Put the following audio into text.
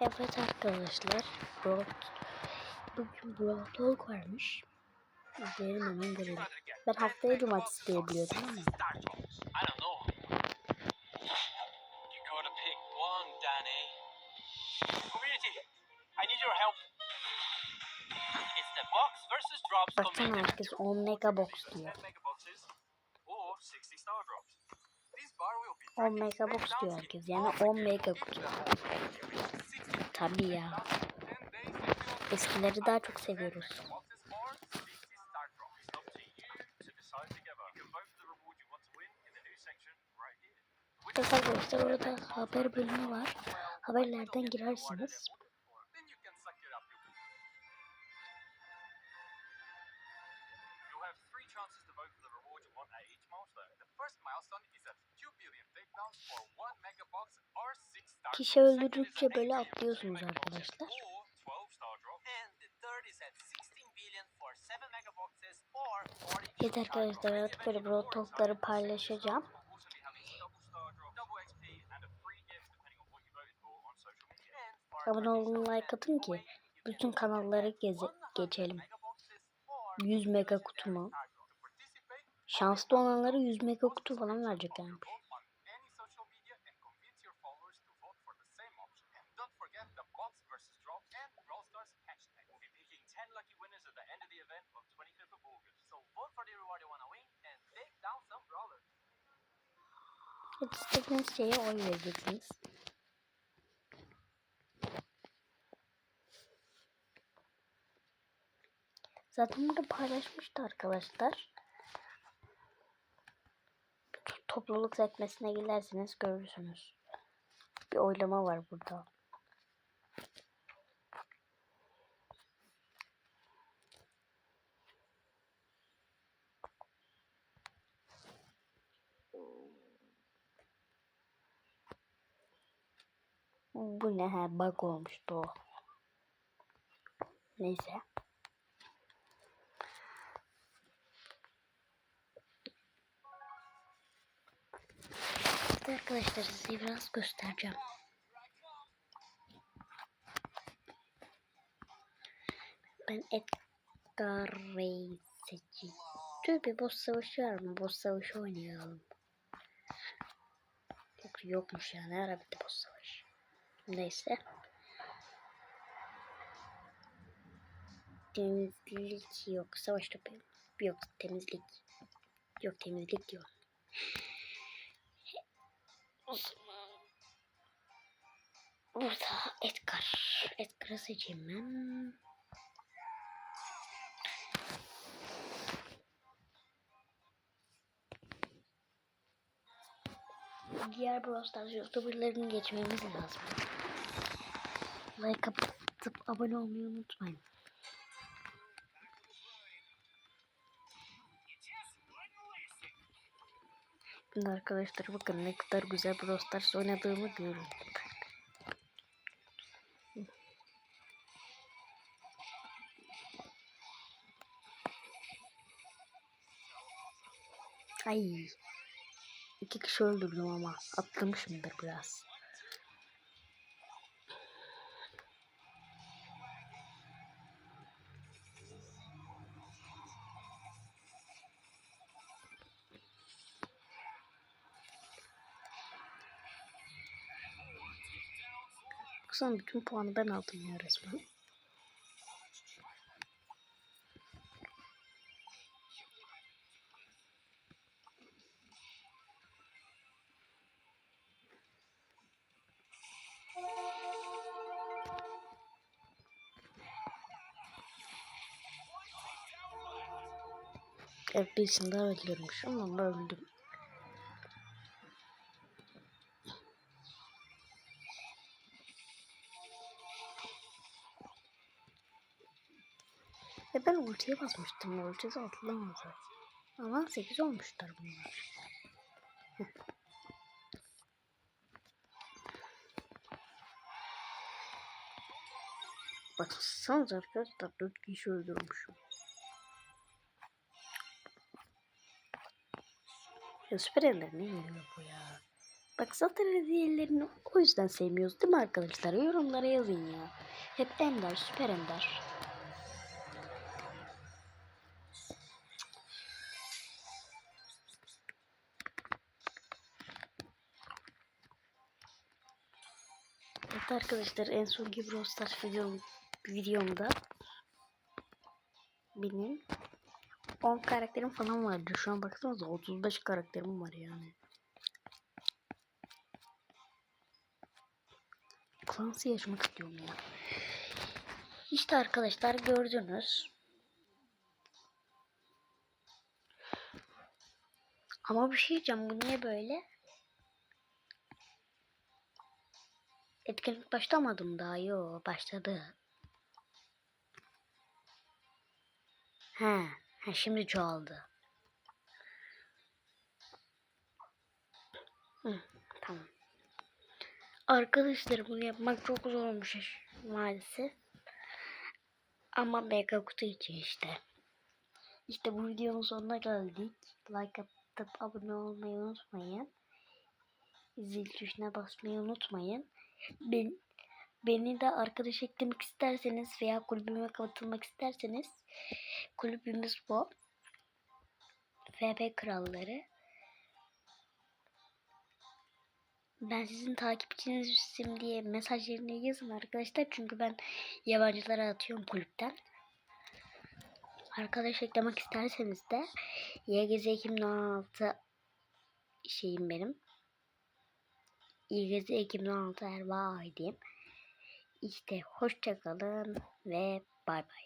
Evet arkadaşlar. Broad, bugün Broad Talk varmış. İzleyelim hemen görelim. Ben haftaya cumartesi diye biliyordum ama. Baksana herkes 10 mega box diyor. 10 mega box diyor herkes. Yani 10 mega kutu. Tabii ya. Eskileri daha çok seviyoruz. boxes or 60 star drops. It's up to you to decide together. You can vote for the reward you want to win in the new section right here. Evet arkadaşlar orada haber bölümü var. Haberlerden girersiniz. Chances to vote for the reward you want at each milestone. The first milestone is at Kişi öldürdükçe böyle 8 atlıyorsunuz arkadaşlar. or 12 star drop. And the third is at 16 billion for 7 mega boxes or 40 Evet arkadaşlar artık böyle Broad Talk'ları paylaşacağım. Abone olun like atın ki bütün kanalları geze geçelim. 100 mega kutu mu? Şanslı olanlara 100 mega kutu falan verecek yani. Hep istediğiniz şeye oy vereceksiniz. Zaten burada paylaşmıştı arkadaşlar. Topluluk sekmesine giderseniz görürsünüz. Bir oylama var burada. Bu ne ha bug olmuştu o. Neyse. Arkadaşlar size biraz göstereceğim. Ben Edgar Reis seçeceğim. Dur bir boss savaşı var mı? Boss savaşı oynayalım. Yok, yokmuş ya. Ne ara boss savaşı. Neyse. Temizlik yok. Savaş topu yok. Temizlik. Yok temizlik diyor. O zaman burada Edgar. Edgar'ı seçeyim ben. Diğer Brawl Stars YouTuber'larını geçmemiz lazım. Like atıp abone olmayı unutmayın. Şimdi arkadaşlar bakın ne kadar güzel Brawl Stars oynadığımı görün. Ay. İki kişi öldürdüm ama atlamışımdır biraz. Baksana bütün puanı ben aldım ya resmen. Evet birisini daha öldürmüşüm ama öldüm. Ben ultiye basmıştım. Ultisi atlamadı. Ama 8 olmuşlar bunlar. Heh. Baksanıza arkadaşlar 4 kişi öldürmüşüm. Ya süper ender ne geliyor bu ya? Bak zaten hediyelerini o yüzden sevmiyoruz değil mi arkadaşlar? Yorumlara yazın ya. Hep Ender, Süper Ender. Arkadaşlar en son Brawl Stars videom, videomda benim 10 karakterim falan vardı. Şu an baksanıza 35 karakterim var yani. Klansı yaşamak istiyorum ya. İşte arkadaşlar gördünüz. Ama bir şey diyeceğim bu niye böyle? Etkinlik başlamadı mı daha? Yo başladı. He, he şimdi çoğaldı. Hı, tamam. Arkadaşlar bunu yapmak çok zor olmuş maalesef. Ama mega kutu için işte. İşte bu videonun sonuna geldik. Like atıp abone olmayı unutmayın. Zil tuşuna basmayı unutmayın. Ben, beni de arkadaş eklemek isterseniz veya kulübüme katılmak isterseniz kulübümüz bu. FB Kralları. Ben sizin takipçinizim diye mesajlarını yazın arkadaşlar. Çünkü ben yabancılara atıyorum kulüpten. Arkadaş eklemek isterseniz de YGZ 2016 şeyim benim. YGZ 2016 Erba ID'm. İşte hoşçakalın ve bay bay.